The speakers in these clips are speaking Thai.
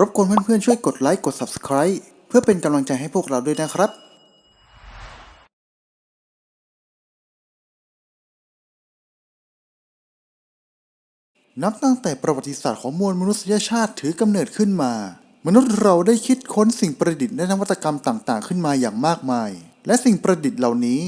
รบกวนเพื่อนๆช่วยกดไลค์กด Subscribe เพื่อเป็นกำลังใจให้พวกเราด้วยนะครับนับตั้งแต่ประวัติศาสตร์ของมวลมนุษยชาติถือกำเนิดขึ้นมา มนุษย์เราได้คิดค้นสิ่งประดิษฐ์และนวัตกรรมต่างๆ ขึ้นมาอย่างมากมาย และสิ่งประดิษฐ์เหล่านี้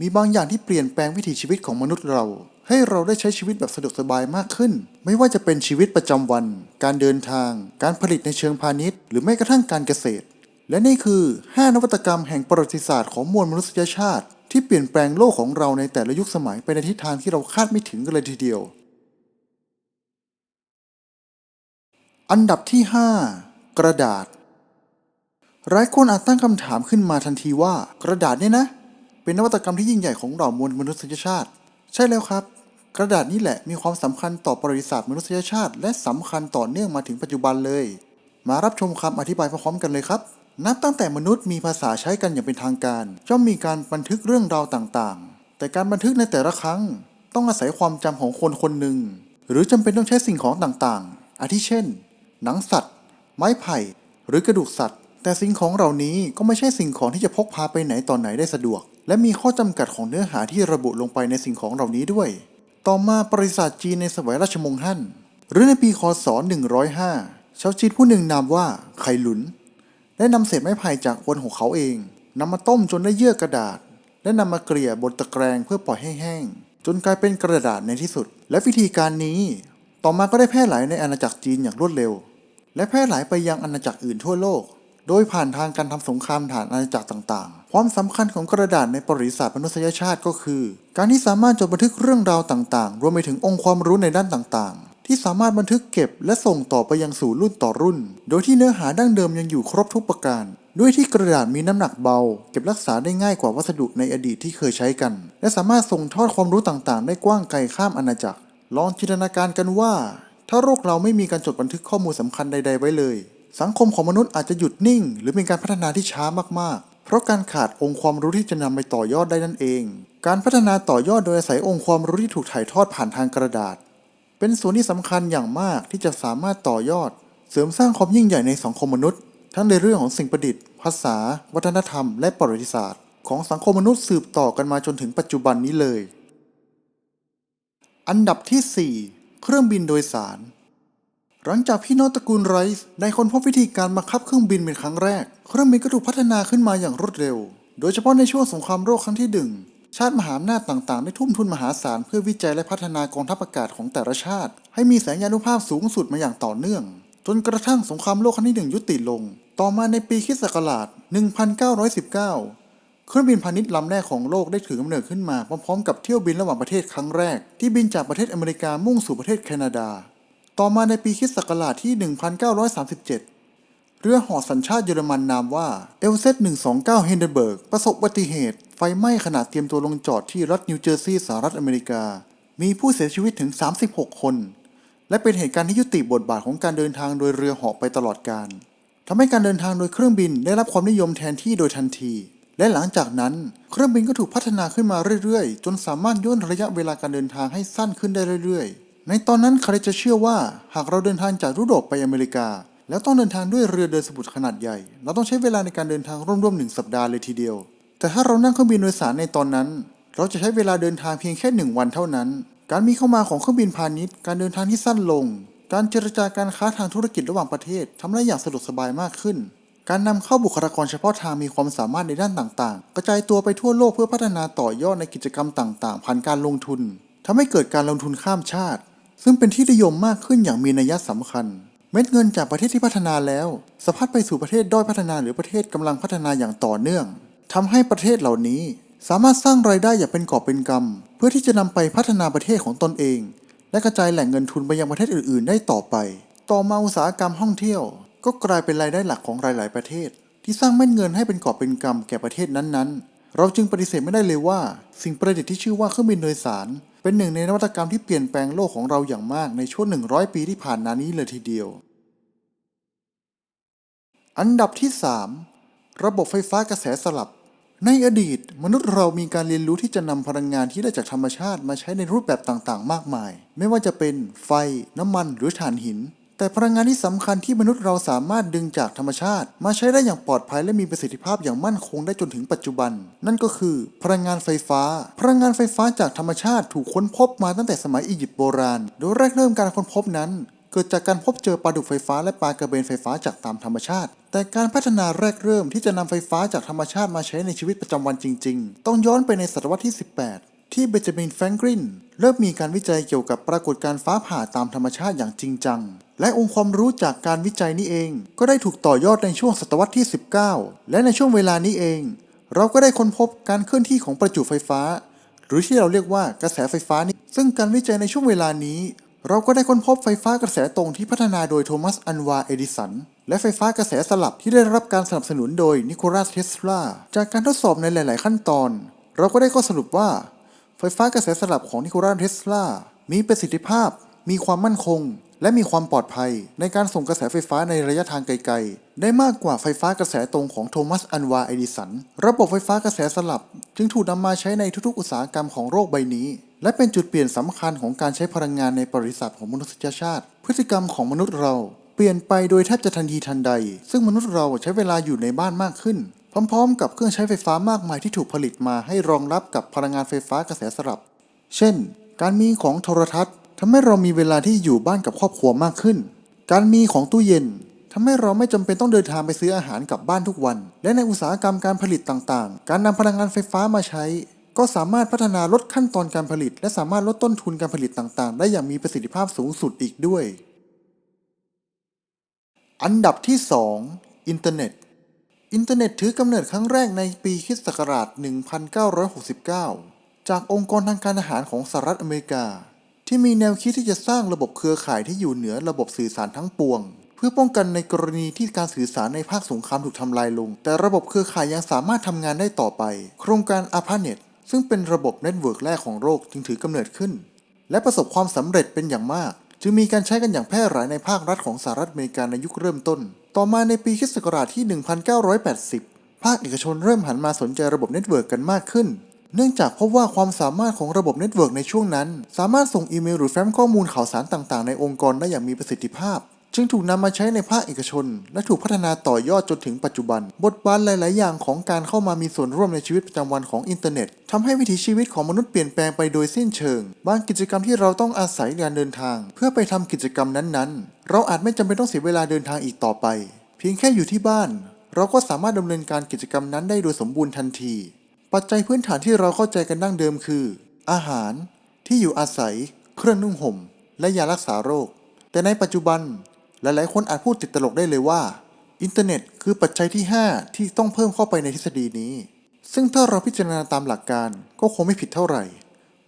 มีบางอย่างที่เปลี่ยนแปลงวิถีชีวิตของมนุษย์เรา ให้เราได้ใช้ชีวิตแบบสะดวกสบายมากขึ้น ไม่ว่าจะเป็นชีวิตประจำวัน การเดินทาง การผลิตในเชิงพาณิชย์ หรือแม้กระทั่งการเกษตร และนี่คือ 5 นวัตกรรมแห่งประวัติศาสตร์ของมวลมนุษยชาติ ที่เปลี่ยนแปลงโลกของเราในแต่ละยุคสมัยไปในทิศทางที่เราคาดไม่ถึงกันเลยทีเดียว อันดับที่ 5 กระดาษหลายคนอาจตั้งคำถามขึ้นมาทันทีว่า กระดาษเนี่ยนะ เป็นนวัตกรรมที่ยิ่งใหญ่ของเรามวลมนุษยชาติ ใช่แล้วครับ กระดาษนี่แหละมีความสำคัญต่อประวัติศาสตร์มนุษยชาติ และสำคัญต่อเนื่องมาถึงปัจจุบันเลย มารับชมคำอธิบายพร้อมกันเลยครับ นับตั้งแต่มนุษย์มีภาษาใช้กันอย่างเป็นทางการย่อมมีการบันทึกเรื่องราวต่างๆ แต่การบันทึกในแต่ละครั้ง ต้องอาศัยความจำของคนคนหนึ่ง หรือจำเป็นต้องใช้สิ่งของต่างๆ อาทิเช่น หนังสัตว์ ไม้ไผ่ หรือกระดูกสัตว์ แต่สิ่งของเหล่านี้ก็ไม่ใช่สิ่งของที่จะพกพาไปไหนต่อไหนได้สะดวก และมีข้อจำกัดของเนื้อหาที่ระบุลงไปในสิ่งของเหล่านี้ด้วย ต่อมาประวัติศาสตร์จีนในสมัยราชวงศ์ฮั่นหรือในปีคศ 105 ชาวจีนผู้หนึ่งนามว่าไคหลุน ได้นำเศษไม้ไผ่จากอวนของเขาเองนำมาต้มจนได้เยื่อกระดาษ และนำมาเกลี่ยบนตะแกรงเพื่อปล่อยให้แห้ง จนกลายเป็นกระดาษในที่สุด และวิธีการนี้ ต่อมาก็ได้แพร่หลายในอาณาจักรจีนอย่างรวดเร็ว และแพร่หลายไปยังอาณาจักรอื่นทั่วโลก โดยผ่านทางการทำสงครามฐานอาณาจักรต่างๆ ความสำคัญของกระดาษในประวัติศาสตร์มนุษยชาติก็คือ การที่สามารถจดบันทึกเรื่องราวต่างๆ รวมไปถึงองค์ความรู้ในด้านต่างๆ ที่สามารถบันทึกเก็บและส่งต่อไปยังสู่รุ่นต่อรุ่น โดยที่เนื้อหาดั้งเดิมยังอยู่ครบทุกประการ ด้วยที่กระดาษมีน้ำหนักเบา เก็บรักษาได้ง่ายกว่าวัสดุในอดีตที่เคยใช้กัน และสามารถส่งทอดความรู้ต่างๆ ได้กว้างไกลข้ามอาณาจักร ลองจินตนาการกันว่า ถ้าโลกเราไม่มีการจดบันทึกข้อมูลสำคัญใด ๆ ไว้เลย สังคมของมนุษย์อาจจะหยุดนิ่ง หรือเป็นการพัฒนาที่ช้ามากๆ เพราะการขาดองค์ความรู้ที่จะนำไปต่อยอดได้นั่นเอง การพัฒนาต่อยอดโดยอาศัยองค์ความรู้ที่ถูกถ่ายทอดผ่านทางกระดาษ เป็นส่วนที่สำคัญอย่างมากที่จะสามารถต่อยอด เสริมสร้างความยิ่งใหญ่ในสังคมมนุษย์ ทั้งในเรื่องของสิ่งประดิษฐ์ ภาษา วัฒนธรรม และประวัติศาสตร์ ของสังคมมนุษย์สืบต่อกันมาจนถึงปัจจุบันนี้เลย อันดับที่ 4 เครื่องบินโดยสาร หลังจากพี่น้องตระกูลไรส์ได้ค้นพบวิธีการบังคับเครื่องบินเป็นครั้งแรก เครื่องบินก็ถูกพัฒนาขึ้นมาอย่างรวดเร็ว โดยเฉพาะในช่วงสงครามโลกครั้งที่หนึ่งชาติมหาอำนาจต่างๆ ได้ทุ่มทุนมหาศาลเพื่อวิจัยและพัฒนากองทัพอากาศของแต่ละชาติ ให้มีแสงยานุภาพสูงสุดมาอย่างต่อเนื่อง จนกระทั่งสงครามโลกครั้งที่หนึ่งยุติลง ต่อมาในปีคริสต์ศักราช1919 เครื่องบินพาณิชย์ลำแรกของโลกได้ถือกำเนิดขึ้นมาพร้อมๆ กับเที่ยวบินระหว่างประเทศครั้งแรก ที่บินจากประเทศอเมริกามุ่งสู่ประเทศแคนาดา ต่อมาในปีคริสต์ศักราชที่ 1937 เรือหอสัญชาติเยอรมันนามว่าเอลเซต129เฮนเดเบิร์กประสบอุบัติเหตุ ไฟไหม้ขณะเตรียมตัวลงจอดที่รัฐนิวเจอร์ซีย์สหรัฐอเมริกา มีผู้เสียชีวิตถึง 36 คน และเป็นเหตุการณ์ที่ยุติบทบาทของการเดินทางโดยเรือเหาะไปตลอดกาลทำให้การเดินทางโดยเครื่องบินได้รับความนิยมแทนที่โดยทันที และหลังจากนั้น เครื่องบินก็ถูกพัฒนาขึ้นมาเรื่อยๆ จนสามารถย่นระยะเวลาการเดินทางให้สั้นขึ้นได้เรื่อยๆ ในตอนนั้นใครจะเชื่อว่าหากเราเดินทางจากยุโรปไปอเมริกา แล้วต้องเดินทางด้วยเรือเดินสมุทรขนาดใหญ่ เราต้องใช้เวลาในการเดินทางร่วมๆหนึ่งสัปดาห์เลยทีเดียว แต่ถ้าเรานั่งเครื่องบินโดยสารในตอนนั้น เราจะใช้เวลาเดินทางเพียงแค่หนึ่งวันเท่านั้น การมีเข้ามาของเครื่องบินพาณิชย์ การเดินทางที่สั้นลง การเจรจาการค้าทางธุรกิจระหว่างประเทศทำได้อย่างสะดวกสบายมากขึ้น การนำเข้าบุคลากรเฉพาะทางมีความสามารถในด้านต่างๆ กระจายตัวไปทั่วโลกเพื่อพัฒนาต่อยอดในกิจกรรมต่าง ๆ ผ่านการลงทุนทำให้เกิดการลงทุนข้ามชาติ ซึ่งเป็นที่นิยมมากขึ้นอย่างมีนัยสำคัญ เม็ดเงินจากประเทศที่พัฒนาแล้วสะพัดไปสู่ประเทศด้อยพัฒนาหรือประเทศกำลังพัฒนาอย่างต่อเนื่องทำให้ประเทศเหล่านี้ สามารถสร้างรายได้อย่างเป็นกอบเป็นกำเพื่อที่จะนำไปพัฒนาประเทศของตนเอง และกระจายแหล่งเงินทุนไปยังประเทศอื่น ๆ ได้ต่อไป ต่อมาอุตสาหกรรมท่องเที่ยว ก็กลายเป็นรายได้หลักของหลาย ๆ ประเทศ ที่สร้างเม็ดเงินให้เป็นกอบเป็นกำแก่ประเทศนั้น ๆ เราจึงปฏิเสธไม่ได้เลยว่า สิ่งประดิษฐ์ที่ชื่อว่าเครื่องบินโดยสาร เป็นหนึ่งในนวัตกรรมที่เปลี่ยนแปลงโลกของเราอย่างมากในช่วง 100 ปีที่ผ่านมานี้เลยทีเดียว อันดับที่ 3 ระบบไฟฟ้ากระแสสลับ ในอดีต มนุษย์เรามีการเรียนรู้ที่จะนำพลังงานที่ได้จากธรรมชาติมาใช้ในรูปแบบต่างๆ มากมาย ไม่ว่าจะเป็นไฟ น้ำมันหรือถ่านหิน แต่พลังงานที่สำคัญที่มนุษย์เราสามารถดึงจากธรรมชาติ มาใช้ได้อย่างปลอดภัยและมีประสิทธิภาพอย่างมั่นคงได้จนถึงปัจจุบัน นั่นก็คือ พลังงานไฟฟ้า พลังงานไฟฟ้าจากธรรมชาติถูกค้นพบมาตั้งแต่สมัยอียิปต์โบราณ โดยแรกเริ่มการค้นพบนั้น เกิดจากการพบเจอปลาดุกไฟฟ้าและปลากระเบนไฟฟ้าจากตามธรรมชาติ แต่การพัฒนาแรกเริ่มที่จะนำไฟฟ้าจากธรรมชาติมาใช้ในชีวิตประจำวันจริง ๆ ต้องย้อนไปในศตวรรษที่ 18ที่เบนจามินแฟรงกลินเริ่มมีการวิจัยเกี่ยวกับปรากฏการณ์ฟ้าผ่าตามธรรมชาติอย่างจริงจัง และองค์ความรู้จากการวิจัยนี้เอง ก็ได้ถูกต่อยอดในช่วงศตวรรษที่ 19 และในช่วงเวลานี้เอง เราก็ได้ค้นพบการเคลื่อนที่ของประจุไฟฟ้า หรือที่เราเรียกว่ากระแสไฟฟ้านี้ซึ่งการวิจัยในช่วงเวลานี้ เราก็ได้ค้นพบไฟฟ้ากระแสตรงที่พัฒนาโดยโทมัสอันวาเอดิสันและไฟฟ้ากระแสสลับที่ได้รับการสนับสนุนโดยนิโคลัสเทสลาจากการทดสอบในหลาย ๆ ขั้นตอน เราก็ได้ข้อสรุปว่า ไฟฟ้ากระแสสลับของนิโคลัสเทสลามีประสิทธิภาพ มีความมั่นคง และมีความปลอดภัย ในการส่งกระแสไฟฟ้าในระยะทางไกลๆ ได้มากกว่าไฟฟ้ากระแสตรงของโทมัส อันวา เอดิสัน ระบบไฟฟ้ากระแสสลับ จึงถูกนำมาใช้ในทุกๆ อุตสาหกรรมของโลกใบนี้ และเป็นจุดเปลี่ยนสำคัญของการใช้พลังงานในประวัติศาสตร์ของมนุษยชาติ พฤติกรรมของมนุษย์เราเปลี่ยนไปโดยแทบจะทันทีทันใด ซึ่งมนุษย์เราใช้เวลาอยู่ในบ้านมากขึ้น พร้อมๆ กับเครื่องใช้ไฟฟ้ามากมายที่ถูกผลิตมาให้รองรับกับพลังงานไฟฟ้ากระแสสลับ เช่น การมีของโทรทัศน์ ทำให้เรามีเวลาที่อยู่บ้านกับครอบครัวมากขึ้น การมีของตู้เย็นทำให้เราไม่จำเป็นต้องเดินทางไปซื้ออาหารกลับบ้านทุกวัน และในอุตสาหกรรมการผลิตต่างๆ การนำพลังงานไฟฟ้ามาใช้ ก็สามารถพัฒนาลดขั้นตอนการผลิต และสามารถลดต้นทุนการผลิตต่างๆ ได้อย่างมีประสิทธิภาพสูงสุดอีกด้วย อันดับที่ 2 อินเทอร์เน็ต อินเทอร์เน็ตถือกำเนิดครั้งแรกในปีคริสต์ศักราช1969 จากองค์กรทางการอาหารของสหรัฐอเมริกา ที่มีแนวคิดที่จะสร้างระบบเครือข่ายที่อยู่เหนือระบบสื่อสารทั้งปวง เพื่อป้องกันในกรณีที่การสื่อสารในภาคสงครามถูกทำลายลง แต่ระบบเครือข่ายยังสามารถทำงานได้ต่อไป โครงการ ARPANET ซึ่งเป็นระบบเน็ตเวิร์กแรกของโลกจึงถือกำเนิดขึ้น และประสบความสำเร็จเป็นอย่างมาก จึงมีการใช้กันอย่างแพร่หลายในภาครัฐของสหรัฐอเมริกาในยุคเริ่มต้น ต่อมาในปีคศที่ 1980 ภาคเอกชนเริ่มหันมาสนใจระบบเน็ตเวิร์กกันมากขึ้น เนื่องจากพบว่าความสามารถของระบบเน็ตเวิร์กในช่วงนั้น สามารถส่งอีเมลหรือแฟ้มข้อมูลข่าวสารต่างๆ ในองค์กรได้อย่างมีประสิทธิภาพ จึงถูกนำมาใช้ในภาคเอกชน และถูกพัฒนาต่อยอดจนถึงปัจจุบัน บทบาทหลาย ๆ อย่างของการเข้ามามีส่วนร่วมในชีวิตประจำวันของอินเทอร์เน็ตทำให้วิถีชีวิตของมนุษย์เปลี่ยนแปลงไปโดยสิ้นเชิง บางกิจกรรมที่เราต้องอาศัยการเดินทาง เพื่อไปทำกิจกรรมนั้น ๆ เราอาจไม่จำเป็นต้องเสียเวลาเดินทางอีกต่อไป เพียงแค่อยู่ที่บ้าน เราก็สามารถดำเนินการกิจกรรมนั้นได้โดยสมบูรณ์ทันที ปัจจัยพื้นฐานที่เราเข้าใจกันดั้งเดิมคือ อาหาร ที่อยู่อาศัย เครื่องนุ่งห่ม และยารักษาโรค แต่ในปัจจุบันหลายๆคนอาจพูดติดตลกได้เลยว่า อินเทอร์เน็ตคือปัจจัยที่ 5 ที่ต้องเพิ่มเข้าไปในทฤษฎีนี้ ซึ่งถ้าเราพิจารณาตามหลักการก็คงไม่ผิดเท่าไหร่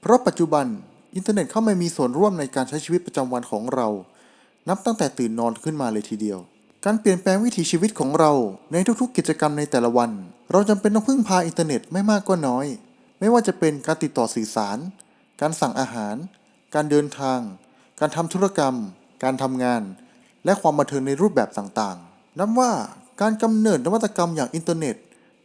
เพราะปัจจุบันอินเทอร์เน็ตเข้ามามีส่วนร่วมในการใช้ชีวิตประจำวันของเรา นับตั้งแต่ตื่นนอนขึ้นมาเลยทีเดียว การเปลี่ยนแปลงวิถีชีวิตของเราในทุกๆ กิจกรรมในแต่ละวัน เราจำเป็นต้องพึ่งพาอินเทอร์เน็ตไม่มากก็น้อย ไม่ว่าจะเป็นการติดต่อสื่อสาร การสั่งอาหาร การเดินทาง การทำธุรกรรม การทำงาน และความบันเทิงในรูปแบบต่างๆ นับว่าการกำเนิดนวัตกรรมอย่างอินเทอร์เน็ต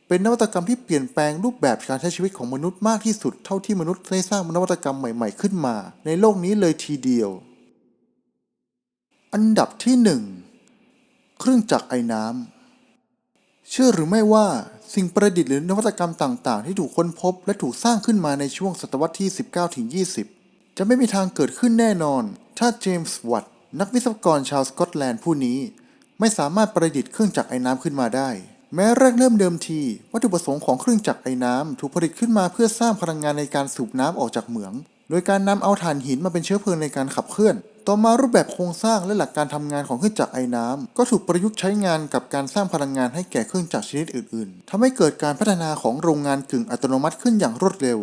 เป็นนวัตกรรมที่เปลี่ยนแปลงรูปแบบการใช้ชีวิตของมนุษย์มากที่สุดเท่าที่มนุษย์ได้สร้างนวัตกรรมใหม่ ๆ ขึ้นมา ในโลกนี้เลยทีเดียว อันดับที่หนึ่ง เครื่องจักรไอ้น้ำ เชื่อหรือไม่ว่าสิ่งประดิษฐ์หรือนวัตกรรมต่างๆ ที่ถูกค้นพบ และถูกสร้างขึ้นมาในช่วงศตวรรษที่ 19-20 จะไม่มีทางเกิดขึ้นแน่นอน ถ้าเจมส์วัตต์นักวิศวกรชาวสกอตแลนด์ผู้นี้ ไม่สามารถประดิษฐ์เครื่องจักรไอ้น้ำขึ้นมาได้ แม้แรกเริ่มเดิมที วัตถุประสงค์ของเครื่องจักรไอ้น้ำถูกผลิตขึ้นมาเพื่อสร้างพลังงานในการสูบน้ำออกจากเหมือง โดยการนำเอาถ่านหินมาเป็นเชื้อเพลิงในการขับเคลื่อน ต่อมารูปแบบโครงสร้างและหลักการทำงานของเครื่องจักรไอ้น้ำก็ถูกประยุกต์ใช้งานกับการสร้างพลังงานให้แก่เครื่องจักรชนิดอื่น ๆทำให้เกิดการพัฒนาของโรงงานกึ่งอัตโนมัติขึ้นอย่างรวดเร็ว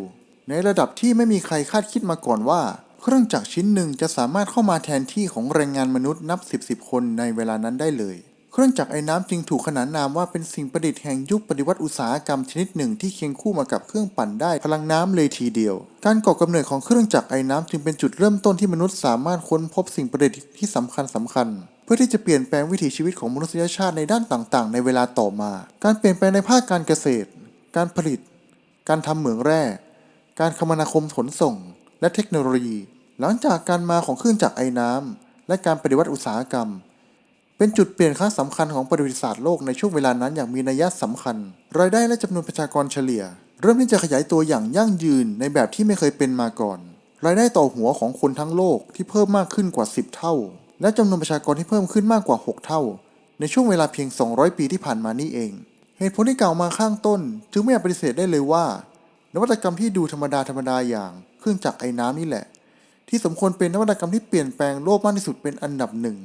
ในระดับที่ไม่มีใครคาดคิดมาก่อนว่า เครื่องจักรชิ้นหนึ่งจะสามารถเข้ามาแทนที่ของแรงงานมนุษย์นับสิบสิบคนในเวลานั้นได้เลย รื่องจักรไอ้น้ำจึงถูกขนานนามว่าเป็นสิ่งประดิษฐ์แห่งยุคปฏิวัติอุตสาหกรรมชนิดหนึ่งที่เคียงคู่มากับเครื่องปั่นได้พลังน้ำเลยทีเดียว การก่อกำเนิดของเครื่องจักรไอ้น้ำจึงเป็นจุดเริ่มต้นที่มนุษย์สามารถค้นพบสิ่งประดิษฐ์ที่สำคัญสำคัญเพื่อที่จะเปลี่ยนแปลงวิถีชีวิตของมนุษยชาติในด้านต่างๆ ในเวลาต่อมา การเปลี่ยนแปลงในภาคการเกษตร การผลิต การทำเหมืองแร่ การคมนาคมขนส่ง และเทคโนโลยี หลังจากการมาของเครื่องจักรไอ้น้ำและการปฏิวัติอุตสาหกรรม เป็นจุดเปลี่ยนครั้งสำคัญของประวัติศาสตร์โลกในช่วงเวลานั้นอย่างมีนัยสำคัญ รายได้และจำนวนประชากรเฉลี่ย เริ่มที่จะขยายตัวอย่างยั่งยืนในแบบที่ไม่เคยเป็นมาก่อน รายได้ต่อหัวของคนทั้งโลกที่เพิ่มมากขึ้นกว่า 10 เท่า และจำนวนประชากรที่เพิ่มขึ้นมากกว่า 6 เท่า ในช่วงเวลาเพียง 200 ปีที่ผ่านมานี่เอง เหตุผลที่กล่าวมาข้างต้น จึงไม่อาจปฏิเสธได้เลยว่า นวัตกรรมที่ดูธรรมดาธรรมดาอย่างเครื่องจักรไอ้น้ำนี่แหละ ที่สมควรเป็นนวัตกรรมที่เปลี่ยนแปลงโลกมากที่สุดเป็นอันดับหนึ่ง